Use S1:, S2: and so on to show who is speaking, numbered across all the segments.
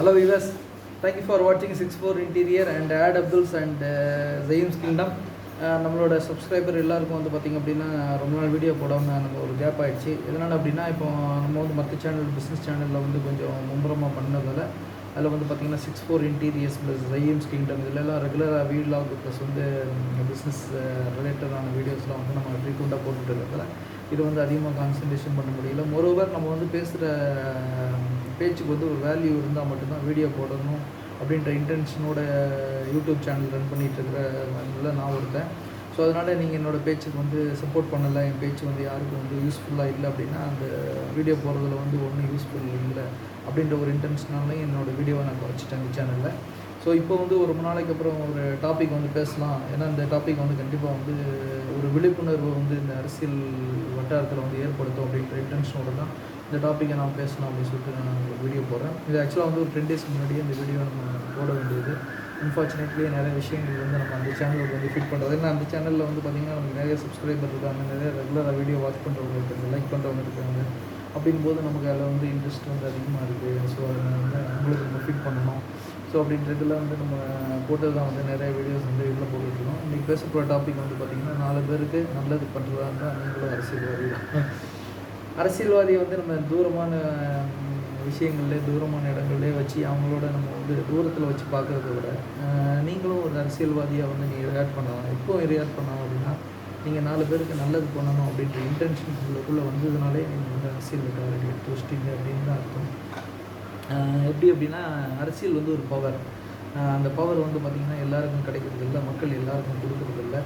S1: Hello viewers, thank you for watching 64 Interior and Ad Abduls and uh, kingdom uh, நம்மளோட subscriber எல்லாருக்கும் வந்து பார்த்திங்க அப்படின்னா ரொம்ப நாள் வீடியோ போடாமல் நம்ம ஒரு கேப் ஆகிடுச்சு எதனால் அப்படின்னா இப்போ நம்ம வந்து மற்ற சேனல் பிஸ்னஸ் சேனலில் வந்து கொஞ்சம் மும்புரமாக பண்ணதால் அதில் வந்து பார்த்திங்கன்னா six four interiors plus James kingdom இதிலெல்லாம் ரெகுலராக வீலாக் ப்ளஸ் வந்து பிஸ்னஸ் ரிலேட்டடான வீடியோஸ்லாம் வந்து நம்ம ஃப்ரீக்வெண்ட்டாக போட்டுட்டு இருக்கிறதால இது வந்து அதிகமாக கான்சன்ட்ரேஷன் பண்ண முடியல. மொரோவர் நம்ம வந்து பேசுகிற பேச்சுக்கு வந்து ஒரு வேல்யூ இருந்தால் மட்டும்தான் வீடியோ போடணும் அப்படின்ற இன்டென்ஷனோட யூடியூப் சேனல் ரன் பண்ணிகிட்டு இருக்கிற நான் ஒருத்தன். ஸோ அதனால் நீங்கள் என்னோடய பேச்சுக்கு வந்து சப்போர்ட் பண்ணலை என் பேச்சு வந்து யாருக்கும் வந்து யூஸ்ஃபுல்லாக இல்லை அப்படின்னா அந்த வீடியோ போடுறதுல வந்து ஒன்றும் யூஸ்ஃபுல் இல்லை அப்படின்ற ஒரு இன்டென்ஷனாலையும் என்னோடய வீடியோவை நான் குறைச்சிட்டேன் இந்த சேனலில் ஸோ இப்போ வந்து ஒரு ரொம்ப நாளைக்கு அப்புறம் ஒரு டாபிக் வந்து பேசலாம். ஏன்னா இந்த டாபிக் வந்து கண்டிப்பாக வந்து ஒரு விழிப்புணர்வு வந்து இந்த அரசியல் வட்டாரத்தில் வந்து ஏற்படுத்தும் அப்படின்ற இன்டென்ஷனோடு தான் இந்த டாப்பிக்கை நான் பேசணும் அப்படின்னு சொல்லிட்டு நான் ஒரு வீடியோ போடுறேன். இது ஆக்சுவலாக வந்து ஒரு டென் டேஸ்க்கு முன்னாடியே இந்த வீடியோ நம்ம போட வேண்டியது. அன்ஃபார்ச்சுனேட்லி நிறைய விஷயங்கள் வந்து நம்ம அந்த சேனலுக்கு வந்து ஃபிட் பண்ணுறது ஏன்னா அந்த சேனலில் வந்து பார்த்திங்கன்னா நமக்கு நிறைய சப்ஸ்கிரைபர் இருக்காங்க. நிறைய ரெகுலராக வீடியோ வாட்ச் பண்ணுறவங்க இருக்காங்க லைக் பண்ணுறவங்க இருக்காங்க. அப்படிங்கும்போது போது நமக்கு அதில் வந்து இன்ட்ரெஸ்ட் வந்து அதிகமாக இருக்குது ஸோ அதை வந்து அவங்களுக்கு நம்ம ஃபிட் பண்ணணும். ஸோ அப்படின்றதுல வந்து நம்ம போட்டது தான் வந்து நிறைய வீடியோஸ் வந்து இதில் போட்டுருக்கோம் இன்றைக்கி பேச போகிற டாபிக் வந்து பார்த்திங்கன்னா நாலு பேருக்கு நல்லது பண்ணுறதா இருந்தால் நீங்களும் அரசியல்வாதி தான் அரசியல்வாதியை வந்து நம்ம தூரமான விஷயங்கள்லேயே தூரமான இடங்கள்லேயே வச்சு அவங்களோட நம்ம வந்து தூரத்தில் வச்சு பார்க்குறத விட நீங்களும் ஒரு அரசியல்வாதியாக வந்து நீங்கள் ரியாக்ட் பண்ணலாம். எப்போ ரியாக்ட் பண்ணலாம் அப்படின்னா நீங்கள் நாலு பேருக்கு நல்லது பண்ணணும் அப்படின்ற இன்டென்ஷன் உள்ளுக்குள்ளே வந்ததுனாலே நீங்கள் வந்து அரசியல் டார்கெட் எடுத்து வச்சிட்டீங்க அப்படின்னு தான் அர்த்தம். எப்படி அப்படின்னா அரசியல் வந்து ஒரு பவர் அந்த பவர் வந்து பார்த்திங்கன்னா எல்லாருக்கும் கிடைக்கிறது இல்லை மக்கள் எல்லாருக்கும் கொடுக்குறது இல்லை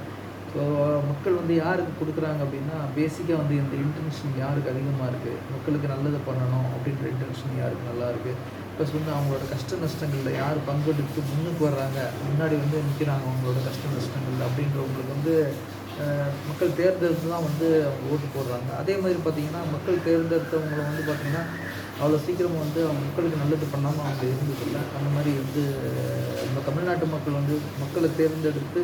S1: மக்கள் வந்து யாருக்கு கொடுக்குறாங்க அப்படின்னா பேசிக்காக வந்து இந்த இன்டென்ஷன் யாருக்கு அதிகமாக இருக்குது மக்களுக்கு நல்லது பண்ணணும் அப்படின்ற இன்டென்ஷன் யாருக்கு நல்லா இருக்குது ப்ளஸ் வந்து அவங்களோட கஷ்ட நஷ்டங்களில் யார் பங்கெடுத்து முன்னுக்கு வர்றாங்க? முன்னாடி வந்து நிற்கிறாங்க அவங்களோட கஷ்ட நஷ்டங்கள் அப்படின்றவங்களுக்கு வந்து மக்கள் தேர்ந்தெடுத்து தான் வந்து அவங்க ஓட்டு போடுறாங்க. அதே மாதிரி பார்த்திங்கன்னா மக்கள் தேர்ந்தெடுத்தவங்களை வந்து பார்த்திங்கன்னா அவ்வளோ சீக்கிரமாக வந்து அவங்க மக்களுக்கு நல்லது பண்ணாமல் அவங்க இருந்ததில்லை. அந்த மாதிரி வந்து நம்ம தமிழ்நாட்டு மக்கள் வந்து மக்களை தேர்ந்தெடுத்து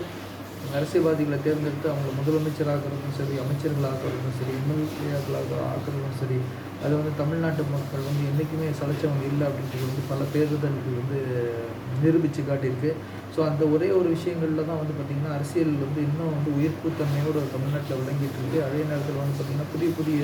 S1: அரசியல்வாதிகளை தேர்ந்தெடுத்து அவங்களை முதலமைச்சராகிறதும் சரி அமைச்சர்களாகிறதும் சரி எம்எல்ஏக்களாக ஆக்கிறதும் சரி அது வந்து தமிழ்நாட்டு மக்கள் வந்து என்றைக்குமே சலைச்சவங்க இல்லை அப்படின்றது வந்து பல தேர்தல்கள் வந்து நிரூபித்து காட்டியிருக்கு. ஸோ அந்த ஒரே ஒரு விஷயங்களில் தான் வந்து பார்த்திங்கன்னா அரசியல் வந்து இன்னும் வந்து உயிர்ப்புத்தன்மையோடு தமிழ்நாட்டில் விளங்கிட்டு இருக்கு. அதே நேரத்தில் வந்து பார்த்திங்கன்னா புதிய புதிய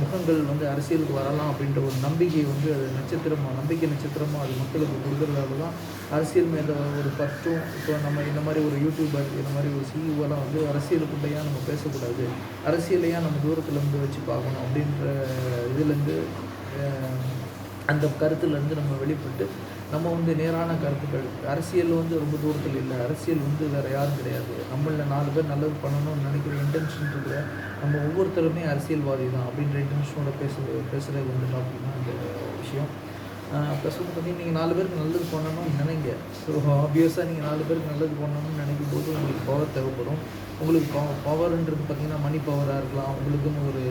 S1: முகங்கள் வந்து அரசியலுக்கு வரலாம் அப்படின்ற ஒரு நம்பிக்கை வந்து அது நட்சத்திரமாக நம்பிக்கை நட்சத்திரமாக அது மக்களுக்கு கொடுக்குறதால தான் அரசியல் மேலே ஒரு பற்றும் இப்போ நம்ம இந்த மாதிரி ஒரு யூடியூபர் இந்த மாதிரி ஒரு சிஇஓலாம் வந்து அரசியலுக்குள்ளேயா நம்ம பேசக்கூடாது. அரசியலையாக நம்ம தூரத்தில் இருந்து வச்சு பார்க்கணும் அப்படின்ற இதுலேருந்து அந்த கருத்துலேருந்து நம்ம வெளிப்பட்டு நம்ம வந்து நேரான கருத்துக்கள். அரசியல் வந்து ரொம்ப தூரத்தில் இல்லை. அரசியல் வந்து வேறு யாரும் கிடையாது. நம்மளில் நாலு பேர் நல்லது பண்ணணும்னு நினைக்கிற இன்டென்ஷன் இருக்கிற நம்ம ஒவ்வொருத்தருமே அரசியல்வாதி தான் அப்படின்ற இன்டென்ஷனோட பேச பேசுகிறது வந்து அப்படின்னா அந்த விஷயம். ப்ளஸ் வந்து பார்த்தீங்கன்னா நீங்கள் நாலு பேருக்கு நல்லது பண்ணணும்னு நினைங்க. ஸோ ஆப்வியஸாக நீங்கள் நாலு பேருக்கு நல்லது பண்ணணும்னு நினைக்கும் போது உங்களுக்கு பவர் தேவைப்படும். உங்களுக்கு பவர்ன்றது பார்த்திங்கன்னா மணி பவராக இருக்கலாம். உங்களுக்குன்னு ஒரு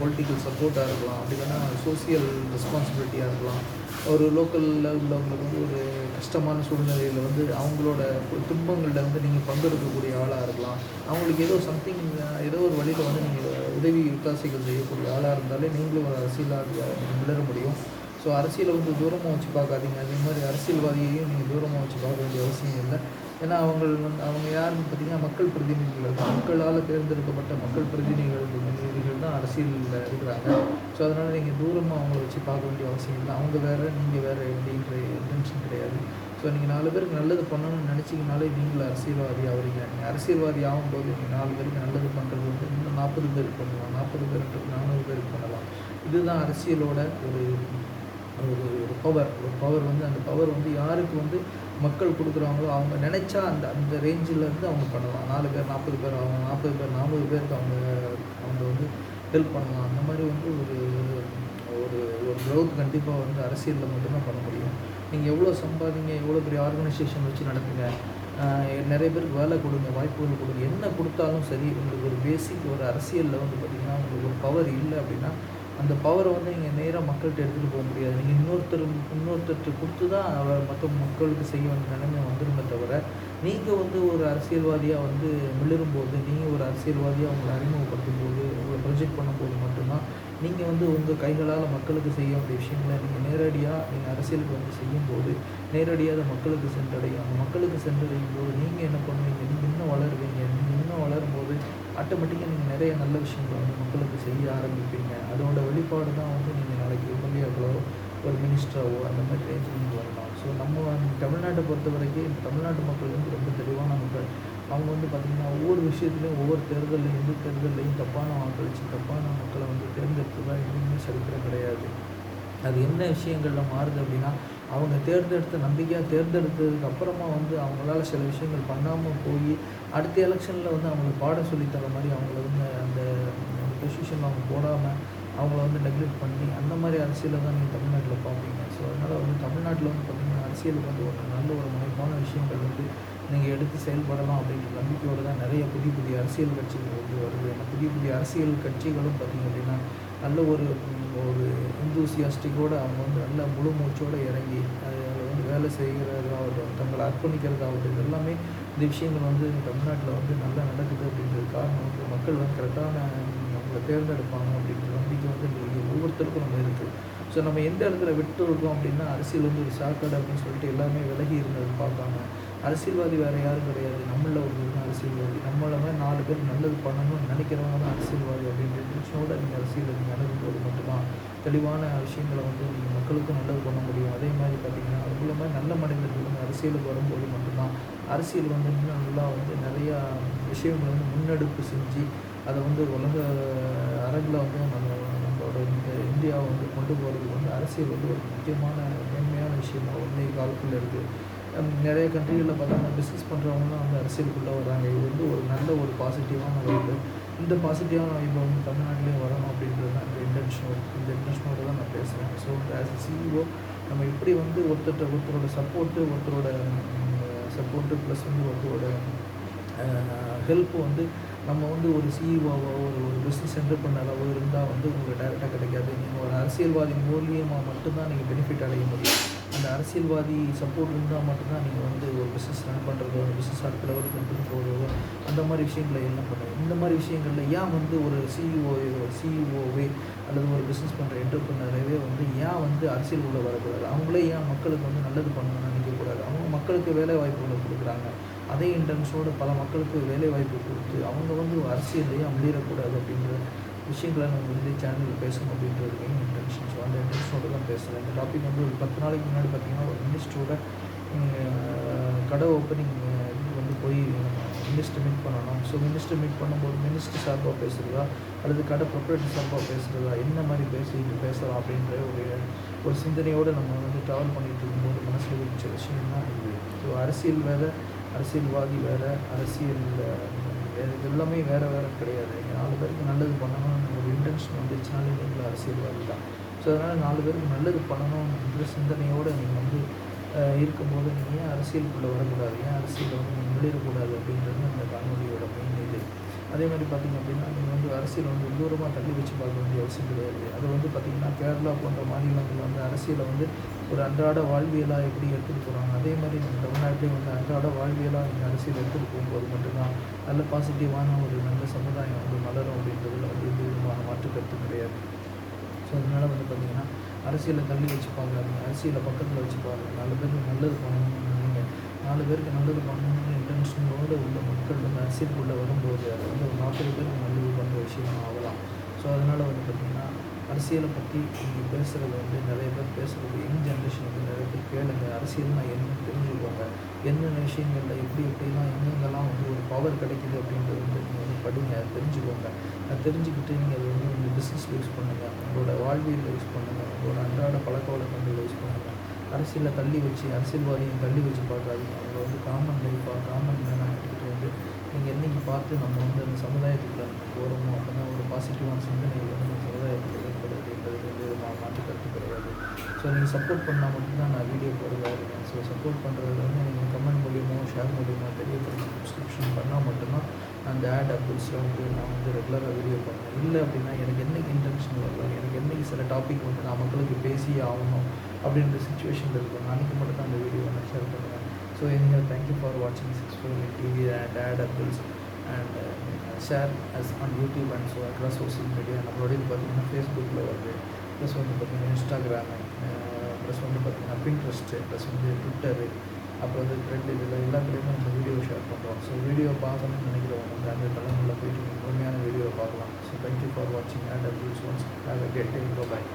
S1: பொலிட்டிக்கல் சப்போர்ட்டாக இருக்கலாம். அப்படி இல்லைன்னா சோசியல் ரெஸ்பான்சிபிலிட்டியாக இருக்கலாம். ஒரு லோக்கலில் உள்ளவங்களுக்கு வந்து ஒரு கஷ்டமான சூழ்நிலையில் வந்து அவங்களோட துன்பங்களில் வந்து நீங்கள் பங்கெடுக்கக்கூடிய ஆளாக இருக்கலாம். அவங்களுக்கு ஏதோ சம்திங் ஏதோ ஒரு வழியில் வந்து நீங்கள் உதவி வித்தாசிகள் செய்யக்கூடிய ஆளாக இருந்தாலே நீங்களும் ஒரு அரசியலாக விளர முடியும். ஸோ அரசியலை வந்து தூரமாக வச்சு பார்க்காதீங்க. அதே மாதிரி அரசியல்வாதியையும் நீங்கள் தூரமாக வச்சு பார்க்க வேண்டிய அவசியம் இல்லை. ஏன்னா அவங்க வந்து அவங்க யாருன்னு பார்த்தீங்கன்னா மக்கள் பிரதிநிதிகள். தான் மக்களால் தேர்ந்தெடுக்கப்பட்ட மக்கள் பிரதிநிதிகள் பிரதிநிதிகள் தான் அரசியலில் இருக்கிறாங்க. ஸோ அதனால் நீங்கள் தூரமாக அவங்கள வச்சு பார்க்க வேண்டிய அவசியம் இல்லை. அவங்க வேறு நீங்கள் வேறு அப்படின்ற இன்டென்ஷன் கிடையாது. ஸோ நீங்கள் நாலு பேருக்கு நல்லது பண்ணணும்னு நினச்சிங்கனாலே நீங்கள் அரசியல்வாதி ஆகிறீங்க நீங்கள் அரசியல்வாதி ஆகும்போது நீங்கள் நாலு பேருக்கு நல்லது பண்ணுறது வந்து இன்னும் நாற்பது பேருக்கு பண்ணலாம். நாற்பது பேருக்கு நானூறு பேருக்கு பண்ணலாம். இதுதான் அரசியலோட ஒரு ஒரு ஒரு பவர் ஒரு பவர் வந்து அந்த பவர் வந்து யாருக்கு வந்து மக்கள் கொடுக்குறாங்களோ அவங்க நினச்சா அந்த அந்த ரேஞ்சில் இருந்து அவங்க பண்ணலாம். நாலு பேர் நாற்பது பேர் அவங்க நாற்பது பேர் நாற்பது பேருக்கு அவங்க அவங்க வந்து ஹெல்ப் பண்ணலாம். அந்த மாதிரி வந்து ஒரு ஒரு ஒரு க்ரௌத் கண்டிப்பாக வந்து அரசியலில் மட்டும்தான் பண்ண முடியும். நீங்கள் எவ்வளோ சம்பாதிங்க எவ்வளோ பெரிய ஆர்கனைசேஷன் வச்சு நடத்துங்க நிறைய பேருக்கு வேலை கொடுங்க வாய்ப்புகள் கொடுங்க என்ன கொடுத்தாலும் சரி உங்களுக்கு ஒரு பேசிக் ஒரு அரசியலில் வந்து பார்த்திங்கன்னா உங்களுக்கு ஒரு பவர் இல்லை அப்படின்னா அந்த பவரை வந்து நீங்கள் நேராக மக்கள்கிட்ட எடுத்துகிட்டு போக முடியாது. நீங்கள் இன்னொருத்தர் இன்னொருத்தர்கிட்ட கொடுத்து தான் அவர் மற்ற மக்களுக்கு செய்ய வேண்டிய நிலைமை வந்துருமே தவிர நீங்கள் வந்து ஒரு அரசியல்வாதியாக வந்து மிளரும்போது நீங்கள் ஒரு அரசியல்வாதியாக உங்களை அறிமுகப்படுத்தும் போது உங்களை ப்ரொஜெக்ட் பண்ணும்போது மட்டும்தான் நீங்கள் வந்து உங்கள் கைகளால் மக்களுக்கு செய்ய வேண்டிய விஷயங்களை நீங்கள் நேரடியாக நீங்கள் அரசியலுக்கு வந்து செய்யும்போது நேரடியாக அதை மக்களுக்கு சென்றடையும் அந்த மக்களுக்கு சென்றடையும் போது நீங்கள் என்ன பண்ணுவீங்க? நீங்கள் இன்னும் வளருவீங்க நீங்கள் இன்னும் வளரும் போது ஆட்டோமேட்டிக்காக நீங்கள் நிறைய நல்ல விஷயங்களை வந்து மக்களுக்கு செய்ய ஆரம்பிப்பீங்க. அதோட வெளிப்பாடு தான் வந்து நீங்கள் நாளைக்கு எம்எல்ஏக்களோ ஒரு மினிஸ்டராவோ அந்த மாதிரி ரேஞ்சில் நீங்கள் வரலாம். ஸோ நம்ம தமிழ்நாட்டை பொறுத்த வரைக்கும் தமிழ்நாட்டு மக்கள் வந்து ரொம்ப தெளிவான மக்கள். அவங்க வந்து பார்த்திங்கன்னா ஒவ்வொரு விஷயத்துலையும் ஒவ்வொரு தேர்தலையும் எந்த தேர்தலையும் தப்பான வாக்களித்து தப்பான மக்களை வந்து தேர்ந்தெடுத்ததா எதுவுமே சரித்திரம் கிடையாது. அது என்ன விஷயங்களில் மாறுது அப்படின்னா அவங்க தேர்ந்தெடுத்த நம்பிக்கையாக தேர்ந்தெடுத்ததுக்கு அப்புறமா வந்து அவங்களால சில விஷயங்கள் பண்ணாமல் போய் அடுத்த எலெக்ஷனில் வந்து அவங்களுக்கு பாடம் சொல்லித்தர மாதிரி அவங்கள வந்து அந்த பொசிஷன் அவங்க போடாமல் அவங்கள வந்து நெக்லெக்ட் பண்ணி அந்த மாதிரி அரசியலை தான் நீங்கள் தமிழ்நாட்டில் பார்ப்பீங்க ஸோ அதனால் வந்து தமிழ்நாட்டில் வந்து பார்த்திங்கன்னா அரசியலுக்கு வந்து ஒரு நல்ல ஒரு முனைப்பான விஷயங்கள் வந்து நீங்கள் எடுத்து செயல்படலாம் அப்படின்ற நம்பிக்கையோடு தான் நிறைய புதிய புதிய அரசியல் கட்சிகள் வந்து வருது. புதிய புதிய அரசியல் கட்சிகளும் பார்த்திங்க அப்படின்னா நல்ல ஒரு ஒரு இந்தூசியாஸ்டிக்கோடு அவங்க வந்து நல்ல முழு மூச்சோடு இறங்கி அதில் வந்து வேலை செய்கிறதாகட்டும் தங்களை அர்ப்பணிக்கிறதாகட்டும் இது எல்லாமே இந்த விஷயங்கள் வந்து தமிழ்நாட்டில் வந்து நல்லா நடக்குது அப்படின்றது காரணம். வந்து மக்கள் வந்து கரெக்டான நம்மளை தேர்ந்தெடுப்பாங்க அப்படின்ற நம்பிக்கை வந்து ஒவ்வொருத்தருக்கும் நம்ம இருக்குது ஸோ நம்ம எந்த இடத்துல விட்டு இருக்கோம் அப்படின்னா அரசியல் வந்து ஒரு சாக்கடை அப்படின்னு சொல்லிட்டு எல்லாமே விலகி இருந்தது பார்க்காம அரசியல்வாதி வேறு யாரும் கிடையாது. நம்மளில் ஒரு அரசியல்வாதி. நம்மளை மாதிரி நாலு பேர் நல்லது பண்ணணும்னு நினைக்கிறவங்க தான் அரசியல்வாதி அப்படின்ற டென்ஷனோட நீங்கள் அரசியல் நீங்கள் அணுகும்போது மட்டும்தான் தெளிவான விஷயங்களை வந்து நீங்கள் மக்களுக்கும் நல்லது பண்ண முடியும். அதே மாதிரி பார்த்தீங்கன்னா அது மாதிரி நல்ல மனிதர்கள் வந்து அரசியலுக்கு வரும்போது மட்டும்தான் அரசியல் வந்து இன்னும் நல்லா வந்து நிறையா விஷயங்களை வந்து முன்னெடுப்பு செஞ்சு அதை வந்து உலக அரங்கில் வந்து நம்ம நம்மளோட இந்த இந்தியாவை வந்து கொண்டு போகிறதுக்கு வந்து அரசியல் வந்து ஒரு முக்கியமான மேன்மையான விஷயமாக ஒன்றே காலத்தில் இருக்குது நிறைய கண்ட்ரிகளில் பார்த்தோம்னா பிஸ்னஸ் பண்ணுறவங்களாம் வந்து அரசியலுக்குள்ளே வராங்க இது வந்து ஒரு நல்ல ஒரு பாசிட்டிவான வைப்பு இந்த பாசிட்டிவான வைப்பை வந்து தமிழ்நாட்டிலையும் வரணும் அப்படின்றது தான் இந்த இன்டென்ஷனோட இந்த இன்டென்ஷனோட தான் நான் பேசுகிறேன் ஸோ ஆஸ் சிஇஓ நம்ம எப்படி வந்து ஒருத்தர் ஒருத்தரோட சப்போர்ட்டு ஒருத்தரோட சப்போர்ட்டு ப்ளஸ் வந்து ஒருத்தரோட ஹெல்ப் வந்து நம்ம வந்து ஒரு சிஇஓவோ ஒரு ஒரு பிஸ்னஸ் என்டர்பிரினராகவோ இருந்தால் வந்து உங்களுக்கு டேரெக்டாக கிடைக்காது. நீங்கள் ஒரு அரசியல்வாதி மூலியமாக மட்டும்தான் நீங்கள் பெனிஃபிட் அடைய முடியும். அந்த அரசியல்வாதி சப்போர்ட் இருந்தால் மட்டும்தான் நீங்கள் வந்து ஒரு பிஸ்னஸ் ரன் பண்ணுறதோ ஒரு பிஸ்னஸ் அடுத்த லெவலுக்கு கொண்டு போகிறதோ அந்த மாதிரி விஷயங்களை எல்லாம் பண்ணுவோம் இந்த மாதிரி விஷயங்களில் ஏன் வந்து ஒரு சிஇஓ சிஇஓவே அல்லது ஒரு பிஸ்னஸ் பண்ணுற என்டர்பிரினரவே வந்து ஏன் வந்து அரசியல் உள்ள வரக்கூடாது? அவங்களே ஏன் மக்களுக்கு வந்து நல்லது பண்ணணும்னு நினைக்கக்கூடாது அவங்க மக்களுக்கு வேலை வாய்ப்புகளை கொடுக்குறாங்க. அதே இன்டென்ஸோடு பல மக்களுக்கு வேலை வாய்ப்பு கொடுத்து அவங்க வந்து அரசியல்லையே அமளிரக்கூடாது அப்படின்றது விஷயங்களை நம்ம வந்து சேனலில் பேசணும் அப்படின்றது மெயின் இன்டென்ஷன் ஸோ அந்த இன்டென்ஷனோட தான் பேசுகிறேன் இந்த டாபிக் வந்து ஒரு பத்து நாளைக்கு முன்னாடி பார்த்தீங்கன்னா ஒரு மினிஸ்டரோட கடை ஓப்பனிங் இதுக்கு வந்து போய் மினிஸ்டர் மீட் பண்ணணும். ஸோ மினிஸ்டர் மீட் பண்ணும்போது மினிஸ்டர் சார்பாக பேசுகிறதா அல்லது கடை ப்ரொப்ரேட்டர் சார்பாக பேசுகிறதா என்ன மாதிரி பேசிட்டு பேசலாம் அப்படின்ற ஒரு ஒரு சிந்தனையோடு நம்ம வந்து ட்ராவல் பண்ணிகிட்டு இருக்கும்போது மனசில் வச்ச விஷயம் தான் இது. ஸோ அரசியல் வேறு அரசியல்வாதி வேறு அரசியல் இது எல்லாமே வேறு வேறு கிடையாது. நாலு பேருக்கு நல்லது பண்ணணும்னு ஒரு இன்டென்ஷன் வந்துச்சுனாலே நீங்கள் அரசியல்வாதி தான். ஸோ அதனால் நாலு பேருக்கு நல்லது பண்ணணும்ன்ற சிந்தனையோடு நீங்கள் வந்து இருக்கும்போது நீங்கள் ஏன் அரசியலுக்குள்ளே வரக்கூடாது? ஏன் அரசியலில் வந்து நீங்கள் நுழையக்கூடாது அப்படின்றது அந்த காணொலியோட மெயின் இது. அதே மாதிரி பார்த்திங்க அப்படின்னா நீங்கள் வந்து அரசியல் வந்து தூரமாக தள்ளி வச்சு பார்க்க வேண்டிய அவசியம் கிடையாது. அது வந்து பார்த்திங்கன்னா கேரளா போன்ற மாநிலங்கள் வந்து அரசியலை வந்து ஒரு அன்றாட வாழ்வியலாக எப்படி எடுத்துகிட்டு போகிறாங்க அதே மாதிரி நம்ம தமிழ்நாட்டிலே வந்து அன்றாட வாழ்வியலாக நீங்கள் அரசியல் எடுத்துகிட்டு போகும்போது மட்டும்தான் நல்ல பாசிட்டிவான ஒரு நல்ல சமுதாயம் வந்து மலரும் அப்படின்றதுல வந்து எந்த விதமான மாற்று கருத்து கிடையாது. ஸோ அதனால் வந்து பார்த்திங்கன்னா அரசியலை தள்ளி வச்சு பார்க்காதீங்க. அரசியலை பக்கத்தில் வச்சு பாருங்கள் நாலு பேருக்கு நல்லது பண்ணணும்னு நீங்கள் நாலு பேருக்கு நல்லது பண்ணணும்னு இன்டென்ஷனோடு உள்ள மக்கள் வந்து அரசியலுக்குள்ளே வரும்போது அது வந்து ஒரு நாற்பது பேருக்கு நல்லது பண்ணுற விஷயமாக ஆகலாம். ஸோ அதனால் வந்து பார்த்திங்கன்னா அரசியலை பற்றி நீங்கள் பேசுகிறது வந்து நிறைய பேர் பேசுகிறது யங் ஜென்ரேஷன் வந்து நிறைய பேர் கேளுங்க. அரசியல்னா என்னன்னு தெரிஞ்சுக்கோங்க. என்னென்ன விஷயங்களில் எப்படி எப்படிலாம் எங்கெங்கெல்லாம் வந்து ஒரு பவர் கிடைக்குது அப்படின்றது வந்து நீங்கள் வந்து படிங்க தெரிஞ்சுக்கோங்க. அதை தெரிஞ்சுக்கிட்டு நீங்கள் அதை வந்து உங்கள் பிஸ்னஸில் யூஸ் பண்ணுங்கள் உங்களோட வாழ்வியலில் யூஸ் பண்ணுங்கள் உங்களோட அன்றாட பழக்க வழக்கங்களில் யூஸ் பண்ணுங்கள் அரசியலை தள்ளி வச்சு அரசியல்வாதியை தள்ளி வச்சு பார்க்காதீங்க. அவங்க வந்து காமன் லைஃபாக காமன் மேனாக நீங்கள் என்னைக்கு பார்த்து நம்ம வந்து அந்த சமுதாயத்துக்குள்ள போகிறோமோ அப்போ தான் ஒரு பாசிட்டிவான சிந்தனை வந்து நம்ம சமுதாயத்தில் ஏற்படுதுன்றது வந்து நான் மாற்றி கருத்து கிடையாது ஸோ நீங்கள் சப்போர்ட் பண்ணால் மட்டும்தான் நான் வீடியோ போடுறதா இருக்கேன் ஸோ சப்போர்ட் பண்ணுறது வந்து நீங்கள் கமெண்ட் மூலியமோ ஷேர் மூலியமோ தெரியப்படுத்தி சப்ஸ்கிரிப்ஷன் பண்ணால் மட்டும்தான் அந்த ஆட் அப்டேட்ஸ்லாம் வந்து நான் வந்து ரெகுலராக வீடியோ பண்ணுவேன். இல்லை அப்படின்னா எனக்கு என்னைக்கு இன்டென்ஷன் வரலாம் எனக்கு என்னைக்கு சில டாபிக் வந்து நான் மக்களுக்கு பேசியே ஆகணும் அப்படின்ற சுச்சுவேஷன் இருக்கும் அன்றைக்கி மட்டும் தான் அந்த வீடியோ நான் ஷேர் பண்ணுவேன். So anyhow thank you for வாட்சிங் six four TV and ad apples and share us on YouTube and so across social media நம்மளோட இது பார்த்தீங்கன்னா ஃபேஸ்புக்கில் வருது ப்ளஸ் வந்து பார்த்திங்கன்னா இன்ஸ்டாகிராமு ப்ளஸ் வந்து பார்த்தீங்கன்னா பின்ட்ரெஸ்ட்டு ப்ளஸ் வந்து ட்விட்டரு அப்புறம் வந்து ட்ரெண்ட் இதில் எல்லாத்துலேயுமே நம்ம வீடியோ ஷேர் பண்ணுறோம் ஸோ வீடியோ பார்க்கணும்னு நினைக்கிறவங்க வந்து அந்த தலைமுறையில் போயிட்டு முழுமையான வீடியோ பார்க்கலாம். ஸோ தேங்க்யூ ஃபார் வாட்சிங் and abuse once have a great day bye